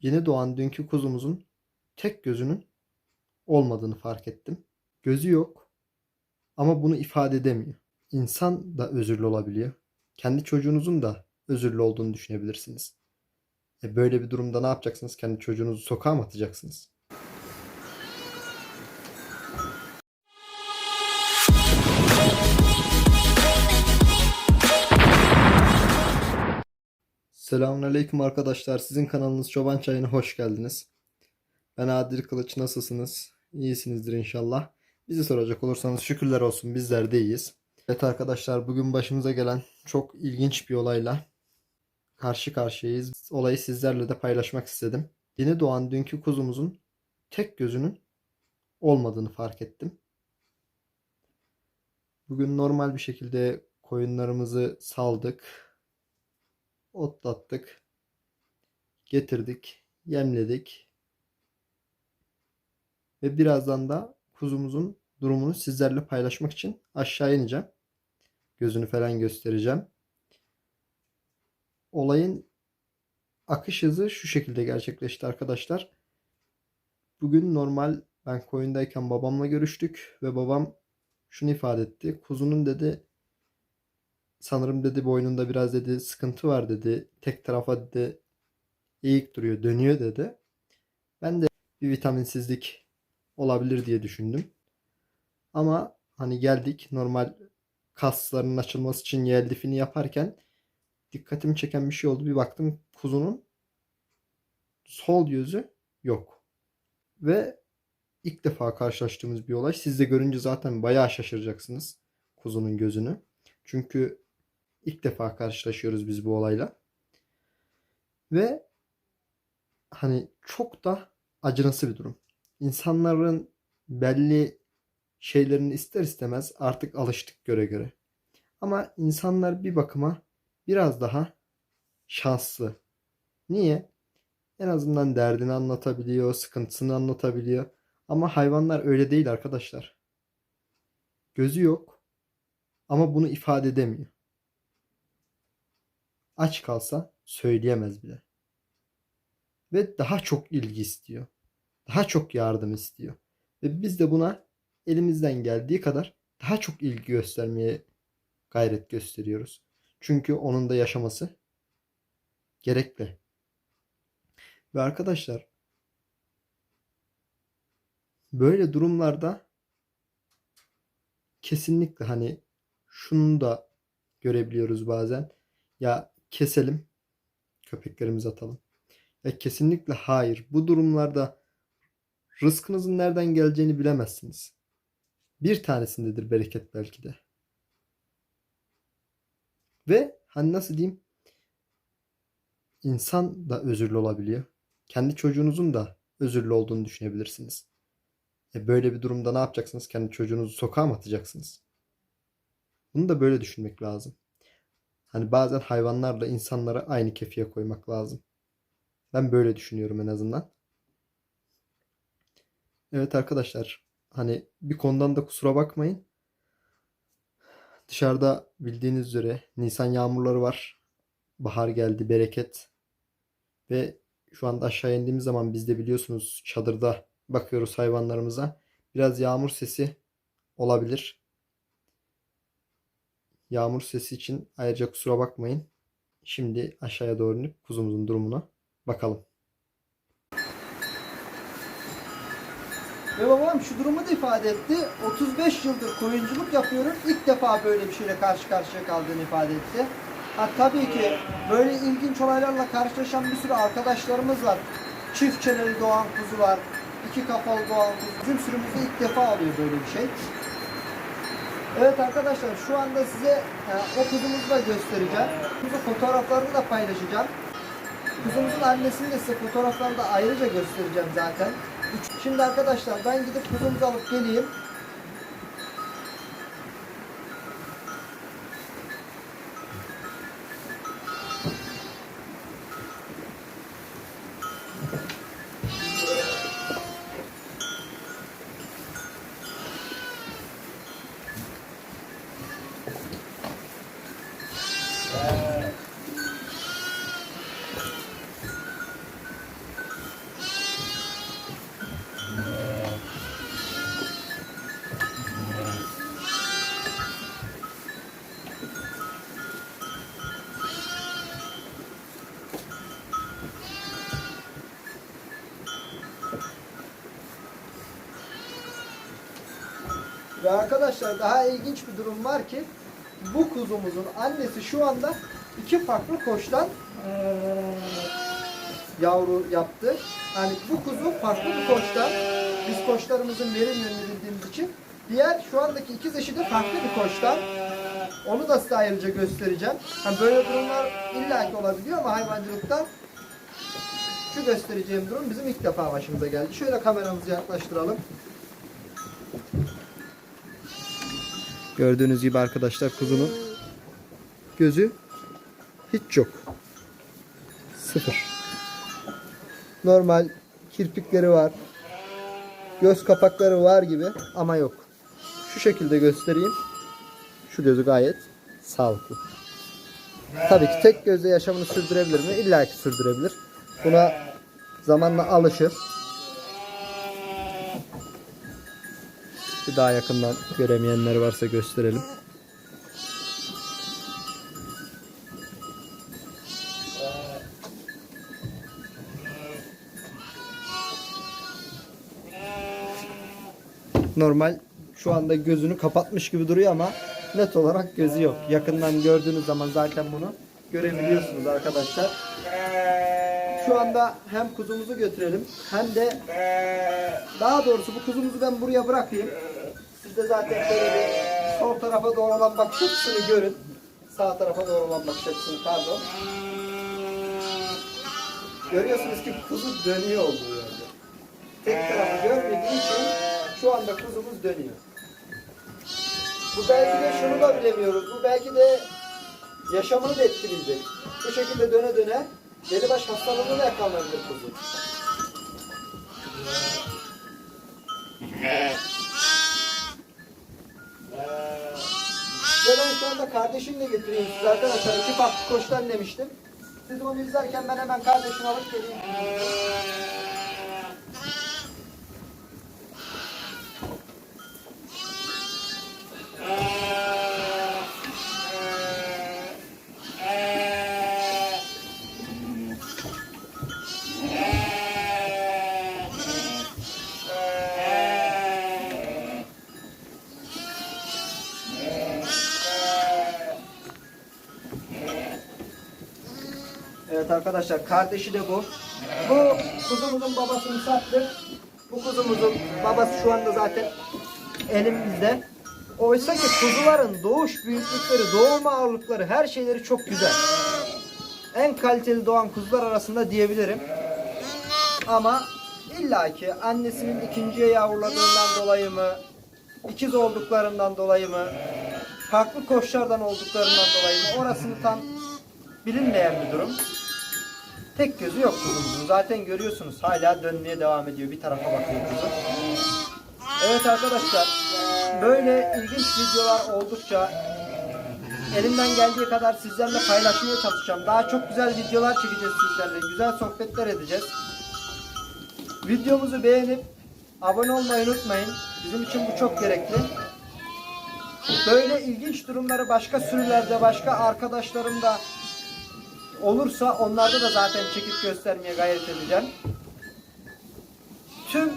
Yeni doğan dünkü kuzumuzun tek gözünün olmadığını fark ettim. Gözü yok ama bunu ifade edemiyor. İnsan da özürlü olabiliyor. Kendi çocuğunuzun da özürlü olduğunu düşünebilirsiniz. E böyle bir durumda ne yapacaksınız? Kendi çocuğunuzu sokağa mı atacaksınız? Selamünaleyküm arkadaşlar. Sizin kanalınız Çoban Çayı'na hoş geldiniz. Ben Adil Kılıç. Nasılsınız? İyisinizdir inşallah. Bizi soracak olursanız şükürler olsun bizler de iyiyiz. Evet arkadaşlar bugün başımıza gelen çok ilginç bir olayla karşı karşıyayız. Olayı sizlerle de paylaşmak istedim. Yeni doğan dünkü kuzumuzun tek gözünün olmadığını fark ettim. Bugün normal bir şekilde koyunlarımızı saldık otlattık, getirdik, yemledik ve birazdan da kuzumuzun durumunu sizlerle paylaşmak için aşağı ineceğim. Gözünü falan göstereceğim. Olayın akış hızı şu şekilde gerçekleşti arkadaşlar. Bugün normal ben koyundayken babamla görüştük ve babam şunu ifade etti. Kuzunun dedi sanırım dedi boynunda biraz dedi sıkıntı var dedi. Tek tarafa dedi eğik duruyor, dönüyor dedi. Ben de bir vitaminsizlik olabilir diye düşündüm. Ama hani geldik normal kaslarının açılması için yel difini yaparken dikkatimi çeken bir şey oldu. Bir baktım kuzunun sol gözü yok. Ve ilk defa karşılaştığımız bir olay. Siz de görünce zaten bayağı şaşıracaksınız kuzunun gözünü. Çünkü İlk defa karşılaşıyoruz biz bu olayla. Ve hani çok da acınası bir durum. İnsanların belli şeylerini ister istemez artık alıştık göre göre. Ama insanlar bir bakıma biraz daha şanslı. Niye? En azından derdini anlatabiliyor, sıkıntısını anlatabiliyor. Ama hayvanlar öyle değil arkadaşlar. Gözü yok ama bunu ifade edemiyor. Aç kalsa söyleyemez bile. Ve daha çok ilgi istiyor. Daha çok yardım istiyor. Ve biz de buna elimizden geldiği kadar daha çok ilgi göstermeye gayret gösteriyoruz. Çünkü onun da yaşaması gerekli. Ve arkadaşlar böyle durumlarda kesinlikle hani şunu da görebiliyoruz bazen. Ya keselim. Köpeklerimizi atalım. Ya kesinlikle hayır. Bu durumlarda rızkınızın nereden geleceğini bilemezsiniz. Bir tanesindedir bereket belki de. Ve hani nasıl diyeyim? İnsan da özürlü olabiliyor. Kendi çocuğunuzun da özürlü olduğunu düşünebilirsiniz. E böyle bir durumda ne yapacaksınız? Kendi çocuğunuzu sokağa mı atacaksınız? Bunu da böyle düşünmek lazım. Hani bazen hayvanlarla insanları aynı kefeye koymak lazım. Ben böyle düşünüyorum en azından. Evet arkadaşlar hani bir konudan da kusura bakmayın. Dışarıda bildiğiniz üzere Nisan yağmurları var. Bahar geldi, bereket. Ve şu anda aşağı indiğimiz zaman biz de biliyorsunuz çadırda bakıyoruz hayvanlarımıza. Biraz yağmur sesi olabilir. Yağmur sesi için ayrıca kusura bakmayın. Şimdi aşağıya doğru inip kuzumuzun durumuna bakalım. Ve babam şu durumu da ifade etti. 35 yıldır koyunculuk yapıyorum. İlk defa böyle bir şeyle karşı karşıya kaldığını ifade etti. Ha, tabii ki böyle ilginç olaylarla karşılaşan bir sürü arkadaşlarımız var. Çift çeneli doğan kuzular, iki kafalı doğan kuzu. Bizim sürümüzde ilk defa oluyor böyle bir şey. Evet arkadaşlar şu anda size e, o kuzumuzu da göstereceğim. Kuzu fotoğraflarını da paylaşacağım. Kuzumuzun annesini de size fotoğraflarını da ayrıca göstereceğim zaten. Şimdi arkadaşlar ben gidip kuzumuzu alıp geleyim. Ve arkadaşlar daha ilginç bir durum var ki bu kuzumuzun annesi şu anda iki farklı koçtan yavru yaptı. Yani bu kuzu farklı bir koçtan. Biz koçlarımızın verim yönünü bildiğimiz için. Diğer şu andaki ikiz eşi de farklı bir koçtan. Onu da size ayrıca göstereceğim. Hani böyle durumlar illaki olabiliyor ama hayvancılıkta şu göstereceğim durum bizim ilk defa başımıza geldi. Şöyle kameramızı yaklaştıralım. Gördüğünüz gibi arkadaşlar kuzunun gözü hiç yok. Sıfır. Normal kirpikleri var. Göz kapakları var gibi ama yok. Şu şekilde göstereyim. Şu gözü gayet sağlıklı. Tabii ki tek gözle yaşamını sürdürebilir mi? İlla ki sürdürebilir. Buna zamanla alışır. Bir daha yakından göremeyenler varsa gösterelim. Normal şu anda gözünü kapatmış gibi duruyor ama net olarak gözü yok. Yakından gördüğünüz zaman zaten bunu görebiliyorsunuz arkadaşlar. Şu anda hem kuzumuzu götürelim hem de daha doğrusu bu kuzumuzu ben buraya bırakayım. Siz de zaten böyle bir sol tarafa doğru olan bakış açısını görün. Sağ tarafa doğru olan bakış açısını pardon. Görüyorsunuz ki kuzu dönüyor olduğu yerde. Tek tarafı görmediği için şu anda kuzumuz dönüyor. Bu belki de şunu da bilemiyoruz. Bu belki de yaşamını da etkileyecek. Bu şekilde döne döne delibaş hastalığına da yakalanabilir kuzu. Ve ben şu anda kardeşimle getireyim size arkadaşlar. İki farklı koçtan demiştim. Siz onu izlerken ben hemen kardeşimi alıp geleyim. Arkadaşlar kardeşi de bu. Bu kuzumuzun babası Musab'dır. Bu kuzumuzun babası şu anda zaten elimizde. Oysa ki kuzuların doğuş büyüklükleri, doğurma ağırlıkları her şeyleri çok güzel. En kaliteli doğan kuzular arasında diyebilirim. Ama illaki annesinin ikinciye yavruladığından dolayı mı, ikiz olduklarından dolayı mı, farklı koçlardan olduklarından dolayı mı orasını tam bilinmeyen bir durum. Tek gözü yok kuzumuzun. Zaten görüyorsunuz hala dönmeye devam ediyor. Bir tarafa bakıyor kuzu. Evet arkadaşlar böyle ilginç videolar oldukça elimden geldiği kadar sizlerle paylaşmaya çalışacağım. Daha çok güzel videolar çekeceğiz sizlerle. Güzel sohbetler edeceğiz. Videomuzu beğenip abone olmayı unutmayın. Bizim için bu çok gerekli. Böyle ilginç durumları başka sürülerde, başka arkadaşlarım da olursa onlarda da zaten çekip göstermeye gayret edeceğim. Tüm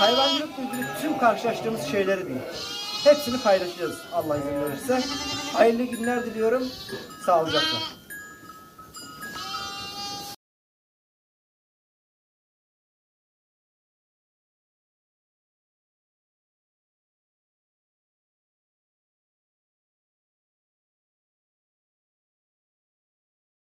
hayvancılıkla ilgili tüm karşılaştığımız şeyleri değil. Hepsini paylaşacağız Allah izin verirse. Hayırlı günler diliyorum. Sağlıcakla.